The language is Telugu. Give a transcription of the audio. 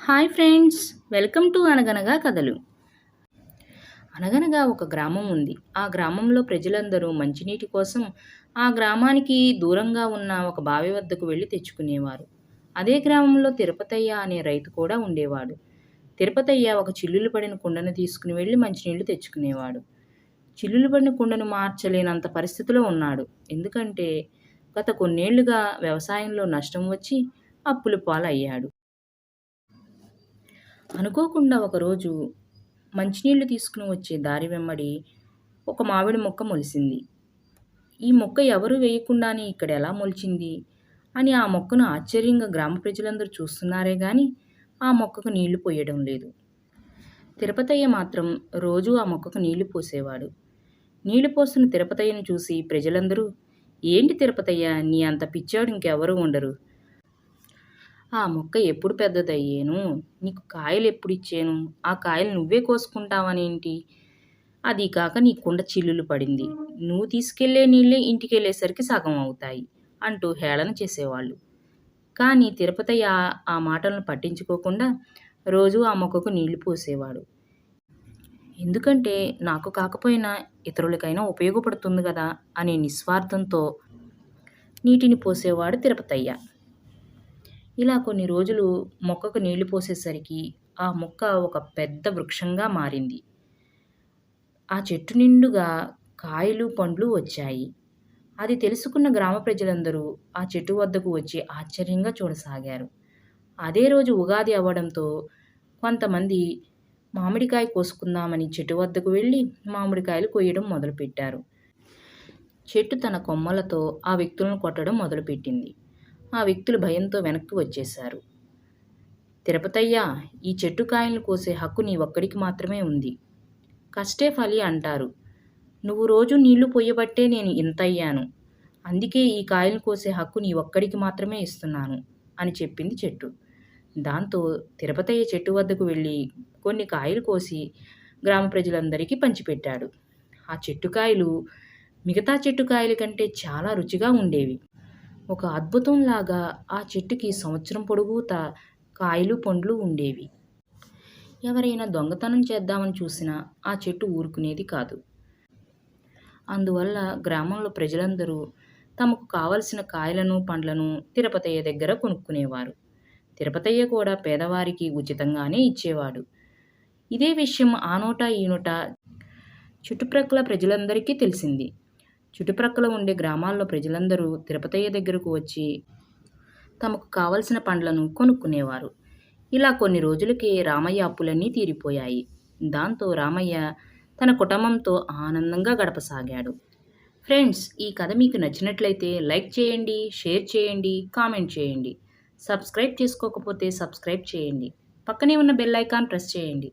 హాయ్ ఫ్రెండ్స్ వెల్కమ్ టు అనగనగా కథలు. అనగనగా ఒక గ్రామం ఉంది. ఆ గ్రామంలో ప్రజలందరూ మంచినీటి కోసం ఆ గ్రామానికి దూరంగా ఉన్న ఒక బావి వద్దకు వెళ్ళి తెచ్చుకునేవారు. అదే గ్రామంలో తిరుపతయ్య అనే రైతు కూడా ఉండేవాడు. తిరుపతయ్య ఒక చిల్లులు పడిన కుండను తీసుకుని వెళ్ళి మంచినీళ్ళు తెచ్చుకునేవాడు. చిల్లులు పడిన కుండను మార్చలేనంత పరిస్థితిలో ఉన్నాడు. ఎందుకంటే గత కొన్నేళ్ళుగా వ్యవసాయంలో నష్టం వచ్చి అప్పుల పాలయ్యాడు. అనుకోకుండా ఒకరోజు మంచినీళ్ళు తీసుకుని వచ్చే దారి వెంబడి ఒక మామిడి మొక్క మొలిసింది. ఈ మొక్క ఎవరు వేయకుండానే ఇక్కడ ఎలా మొలిచింది అని ఆ మొక్కను ఆశ్చర్యంగా గ్రామ ప్రజలందరూ చూస్తున్నారే గాని ఆ మొక్కకు నీళ్ళు పోయడం లేదు. తిరుపతయ్య మాత్రం రోజూ ఆ మొక్కకు నీళ్ళు పోసేవాడు. నీళ్ళు పోస్తున్న తిరుపతయ్యను చూసి ప్రజలందరూ ఏంటి తిరుపతయ్య నీ అంత పిచ్చాడు ఇంకెవరూ ఉండరు. ఆ మొక్క ఎప్పుడు పెద్దదయ్యేను? నీకు కాయలు ఎప్పుడు ఇచ్చాను? ఆ కాయలు నువ్వే కోసుకుంటావనేంటి? అది కాక నీ కుండ చిల్లులు పడింది. నువ్వు తీసుకెళ్ళే నీళ్ళే ఇంటికి వెళ్ళేసరికి సగం అవుతాయి అంటూ హేళన చేసేవాళ్ళు. కానీ తిరుపతయ్య ఆ మాటలను పట్టించుకోకుండా రోజు ఆ మొక్కకు నీళ్ళు పోసేవాడు. ఎందుకంటే నాకు కాకపోయినా ఇతరులకైనా ఉపయోగపడుతుంది కదా అనే నిస్వార్థంతో నీటిని పోసేవాడు తిరుపతయ్య. ఇలా కొన్ని రోజులు మొక్కకు నీళ్ళు పోసేసరికి ఆ మొక్క ఒక పెద్ద వృక్షంగా మారింది. ఆ చెట్టు నిండుగా కాయలు పండ్లు వచ్చాయి. అది తెలుసుకున్న గ్రామ ప్రజలందరూ ఆ చెట్టు వద్దకు వచ్చి ఆశ్చర్యంగా చూడసాగారు. అదే రోజు ఉగాది అవ్వడంతో కొంతమంది మామిడికాయ కోసుకుందామని చెట్టు వద్దకు వెళ్ళి మామిడికాయలు కొయ్యడం మొదలుపెట్టారు. చెట్టు తన కొమ్మలతో ఆ వ్యక్తులను కొట్టడం మొదలుపెట్టింది. ఆ వ్యక్తులు భయంతో వెనక్కి వచ్చేశారు. తిరుపతయ్య ఈ చెట్టు కాయలను కోసే హక్కు నీ ఒక్కడికి మాత్రమే ఉంది. కష్టే ఫలి అంటారు. నువ్వు రోజు నీళ్ళు పొయ్యబట్టే నేను ఇంత అయ్యాను అందుకే ఈ కాయలు కోసే హక్కు నీ ఒక్కడికి మాత్రమే ఇస్తున్నాను అని చెప్పింది చెట్టు. దాంతో తిరుపతయ్య చెట్టు వద్దకు వెళ్ళి కొన్ని కాయలు కోసి గ్రామ ప్రజలందరికీ పంచిపెట్టాడు. ఆ చెట్టుకాయలు మిగతా చెట్టుకాయల కంటే చాలా రుచిగా ఉండేవి. ఒక అద్భుతంలాగా ఆ చెట్టుకి సంవత్సరం పొడుగుతా కాయలు పండ్లు ఉండేవి. ఎవరైనా దొంగతనం చేద్దామని చూసినా ఆ చెట్టు ఊరుకునేది కాదు. అందువల్ల గ్రామంలో ప్రజలందరూ తమకు కావలసిన కాయలను పండ్లను తిరుపతయ్య దగ్గర కొనుక్కునేవారు. తిరుపతయ్య కూడా పేదవారికి ఉచితంగానే ఇచ్చేవాడు. ఇదే విషయం ఆ నోట ఈ నోట చుట్టుప్రక్కల ప్రజలందరికీ తెలిసింది. చుట్టుప్రక్కల ఉండే గ్రామాల్లో ప్రజలందరూ తిరుపతయ్య దగ్గరకు వచ్చి తమకు కావలసిన పండ్లను కొనుక్కునేవారు. ఇలా కొన్ని రోజులకే రామయ్య అప్పులన్నీ తీరిపోయాయి. దాంతో రామయ్య తన కుటుంబంతో ఆనందంగా గడపసాగాడు. ఫ్రెండ్స్ ఈ కథ మీకు నచ్చినట్లయితే లైక్ చేయండి షేర్ చేయండి కామెంట్ చేయండి. సబ్స్క్రైబ్ చేసుకోకపోతే సబ్స్క్రైబ్ చేయండి. పక్కనే ఉన్న బెల్ ఐకాన్ ప్రెస్ చేయండి.